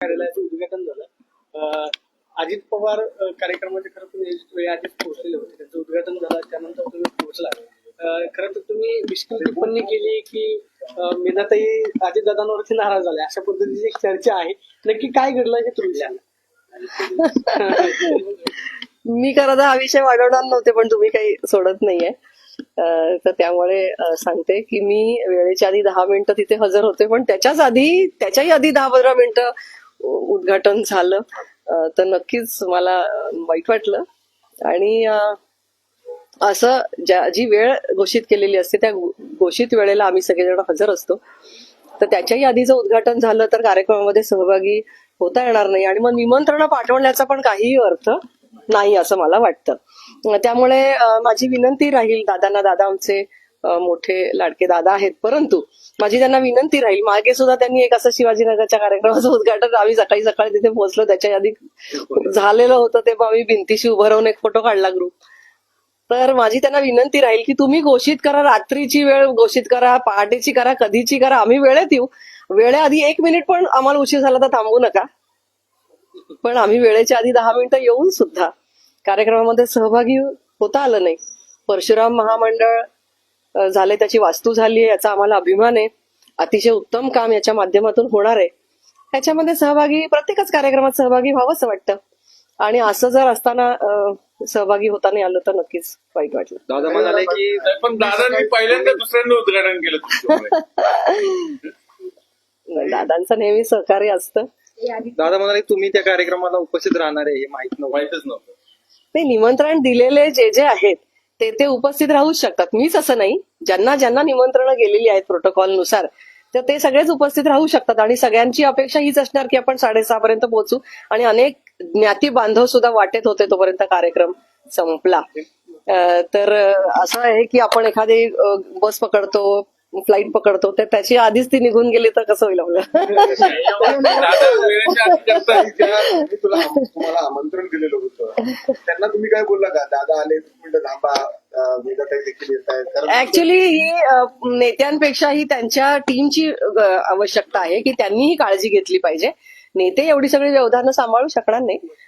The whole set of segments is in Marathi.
कार्यालयाचं उद्घाटन झालं. अजित पवार कार्यक्रमाचे खरं तुम्ही आधीच पोहोचलेले होते. त्याचं उद्घाटन झालं त्यानंतर तुम्ही पोहोचला. खरं तर तुम्ही मिश्किल टिप्पणी केली की मेनाताई अजित दादांवरती नाराज झाले. अशा पद्धतीची एक चर्चा आहे. नक्की काय घडलं हे तुम्ही सांगा. मी खरं तर हा विषय वाढवणार नव्हते पण तुम्ही काही सोडत नाहीये. तर त्यामुळे सांगते की मी वेळेच्या आधी दहा मिनिटं तिथे हजर होते पण त्याच्याच आधी त्याच्याही आधी दहा पंधरा मिनिटं उद्घाटन झालं. तर नक्कीच मला वाईट वाटलं. आणि असं ज्या जी वेळ घोषित केलेली असते त्या घोषित वेळेला आम्ही सगळेजण हजर असतो. तर त्याच्याही आधी जर उद्घाटन झालं तर कार्यक्रमामध्ये सहभागी होता येणार नाही. आणि मग निमंत्रण पाठवण्याचा पण काहीही अर्थ नाही असं मला वाटतं. त्यामुळे माझी विनंती राहील दादांना दादा आमचे मोठे लाडके दादा आहेत. परंतु माझी त्यांना विनंती राहील मागे सुद्धा त्यांनी एक असं शिवाजीनगरच्या कार्यक्रमाचं उद्घाटन आम्ही सकाळी सकाळी तिथे पोहोचलो. त्याच्या आधी झालेलं होतं तेव्हा आम्ही भिंतीशी उभं राहून एक फोटो काढला ग्रुप तर माझी त्यांना विनंती राहील की तुम्ही घोषित करा रात्रीची वेळ घोषित करा पहाटेची करा कधीची करा. आम्ही वेळेत येऊ. वेळेआधी एक मिनिट पण आम्हाला उशीर झाला तर थांबू नका. पण आम्ही वेळेच्या आधी दहा मिनिटं येऊन सुद्धा कार्यक्रमामध्ये सहभागी होता आलं नाही. परशुराम महामंडळ झाले त्याची वास्तू झाली आहे याचा आम्हाला अभिमान आहे. अतिशय उत्तम काम याच्या माध्यमातून होणार आहे. ह्याच्यामध्ये सहभागी प्रत्येकच कार्यक्रमात सहभागी व्हावंच वाटतं. आणि असं जर असताना सहभागी होता नाही आलं तर नक्कीच वाईट वाटलं. दादा म्हणाले की पण दादांनी पहिल्यांदा दुसऱ्यांदा उद्घाटन केलं. दादांचं नेहमी सहकार्य असतं. दादा म्हणाले तुम्ही त्या कार्यक्रमाला उपस्थित राहणार आहे हे माहीत नव्हतं. माहितच नव्हतं. ते निमंत्रण दिलेले जे जे आहेत ते ते उपस्थित राहूच शकतात. मीच असं नाही. ज्यांना ज्यांना निमंत्रण गेलेली आहेत प्रोटोकॉलनुसार तर ते सगळेच उपस्थित राहू शकतात आणि सगळ्यांची अपेक्षा हीच असणार की आपण साडेसहा पर्यंत पोहोचू आणि अनेक ज्ञाती बांधव सुद्धा वाटेत होते तोपर्यंत कार्यक्रम संपला. तर असं आहे की आपण एखादी बस पकडतो फ्लाईट पकडतो. तर त्याची आधीच ती निघून गेली तर कसं होईल आपलं? तुम्हाला आमंत्रण दिलेलं होतं त्यांना तुम्ही काय बोलला का दादा आले थांबा ऍक्च्युली ही अ, नेत्यांपेक्षा ही त्यांच्या टीमची आवश्यकता आहे की त्यांनी ही काळजी घेतली पाहिजे. नेते एवढी सगळी व्यवधानं सांभाळू शकणार नाही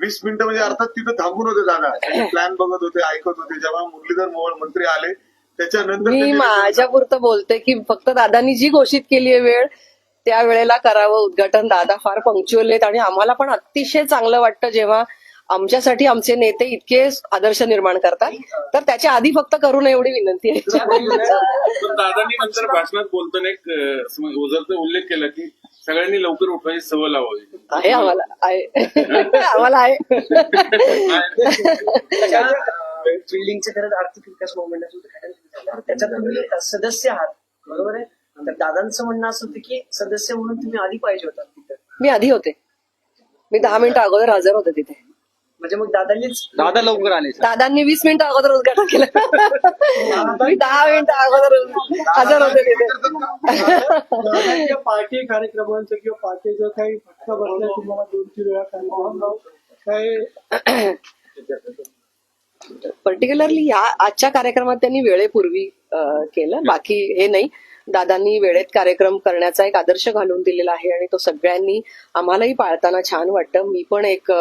वीस मिनिटं म्हणजे अर्थात तिथं थांबून होते दादा प्लॅन बघत होते ऐकत होते. जेव्हा मुरलीधर मोहोळ मंत्री आले त्याच्यानंतर मी त्यांनी- माझ्या पुरतं बोलते की फक्त दादांनी जी घोषित केली आहे वेळ त्या वेळेला करावं उद्घाटन. दादा फार पंक्च्युअल आहेत आणि आम्हाला पण अतिशय चांगलं वाटतं जेव्हा आमच्यासाठी आमचे नेते इतके आदर्श निर्माण करतात. तर त्याच्या आधी फक्त करू नये एवढी विनंती आहे. पण दादांनी नंतर भाषणात बोलताना एक म्हणजे ओझरचा उल्लेख केला की सगळ्यांनी लवकर उठवायची सवय लावावी. आहे आम्हाला. आहे. आम्हाला आहे. बिल्डिंगचं खरंच आर्थिक विकास. तर त्याच्यात तुम्ही सदस्य आहात. बरोबर आहे? तर दादांचं म्हणणं असं होतं की सदस्य म्हणून तुम्ही आधी पाहिजे होता तिथं. मी आधी होते. मी दहा मिनिटं अगोदर हजर होते तिथे. म्हणजे मग दादांनीच दादा लवकर आले सर. दादांनी वीस मिनिटं अगोदर उद्घाटन केलं. मी दहा मिनिटं अगोदर हजर होते तिथे. दादांच्या पार्टी कार्यक्रमांचं किंवा पार्टीचं काही फटका बसला तुम्हाला दोन तीन वेळा कार्यक्रम काय पर्टिक्युलरली या आजच्या कार्यक्रमात त्यांनी वेळेपूर्वी अं, केलं. बाकी हे नाही. दादांनी वेळेत कार्यक्रम करण्याचा एक आदर्श घालून दिलेला आहे आणि तो सगळ्यांनी आम्हालाही पाळताना छान वाटतं. मी पण एक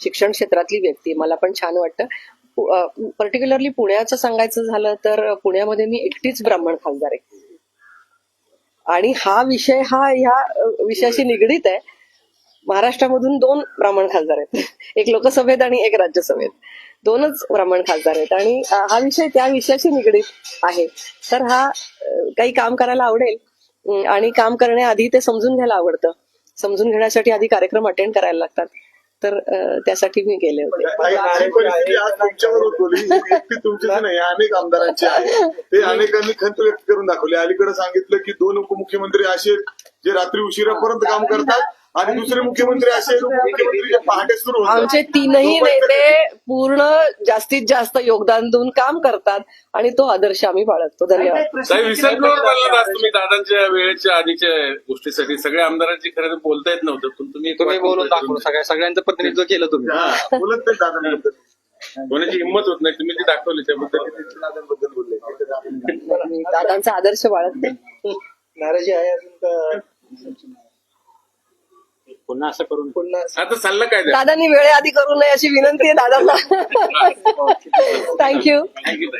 शिक्षण क्षेत्रातली व्यक्ती मला पण छान वाटतं. पर्टिक्युलरली पुण्याचं सांगायचं झालं तर पुण्यामध्ये मी एकटीच ब्राह्मण खासदार आहे. आणि हा विषय हा ह्या विषयाशी निगडीत आहे. महाराष्ट्रामधून दोन ब्राह्मण खासदार आहेत. एक लोकसभेत आणि एक राज्यसभेत. दोनच ब्राह्मण खासदार आहेत. आणि हा विषय त्या विषयाशी निगडीत आहे. तर हा काही काम करायला आवडेल. आणि काम करण्याआधी ते समजून घ्यायला आवडतं. समजून घेण्यासाठी आधी कार्यक्रम अटेंड करायला लागतात. तर त्यासाठी मी गेले होते. ही नाही अनेक आमदारांची आहे ते अनेकांनी खंत व्यक्त करून दाखवली. अलीकडे सांगितलं की दोन उपमुख्यमंत्री असे आहेत जे रात्री उशिरापर्यंत काम करतात. आणि दुसरे मुख्यमंत्री असे मुख्यमंत्री पहाटे सुरू आमचे तीनही नेते पूर्ण जास्तीत जास्त योगदान देऊन काम करतात आणि तो आदर्श आम्ही बाळगतो. धन्यवाद. दादांच्या वेळेच्या आधीच्या गोष्टीसाठी. सगळ्या आमदारांची खरं तर बोलता येत नव्हतं पण तुम्ही तुम्ही बोलून दाखवलं सगळ्या सगळ्यांचं प्रतिनिधित्व केलं तुम्ही. हा, बोलत नाही दादांबद्दल. कोणाची हिंमत होत नाही तुम्ही ती दाखवली त्याबद्दल. दादांबद्दल बोलले. दादांचा आदर्श बाळगते. नाराजी आहे अजून का पुन्हा असं करून पुन्हा आता सल्ला काय द्या दादांनी वेळेआधी करू नये अशी विनंती आहे दादांना. Thank you thank you